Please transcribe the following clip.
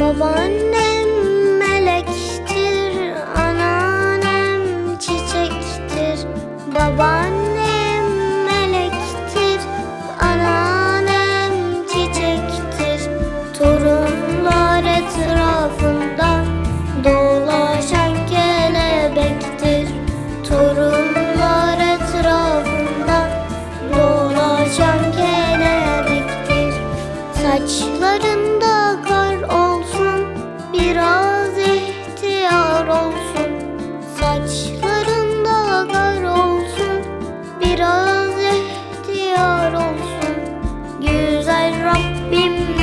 Babaannem melektir, anneannem çiçektir. Babaannem melektir, anneannem çiçektir. Torunlar etrafında dolaşan kelebektir. Torunlar etrafında dolaşan kelebektir. Saçların Bim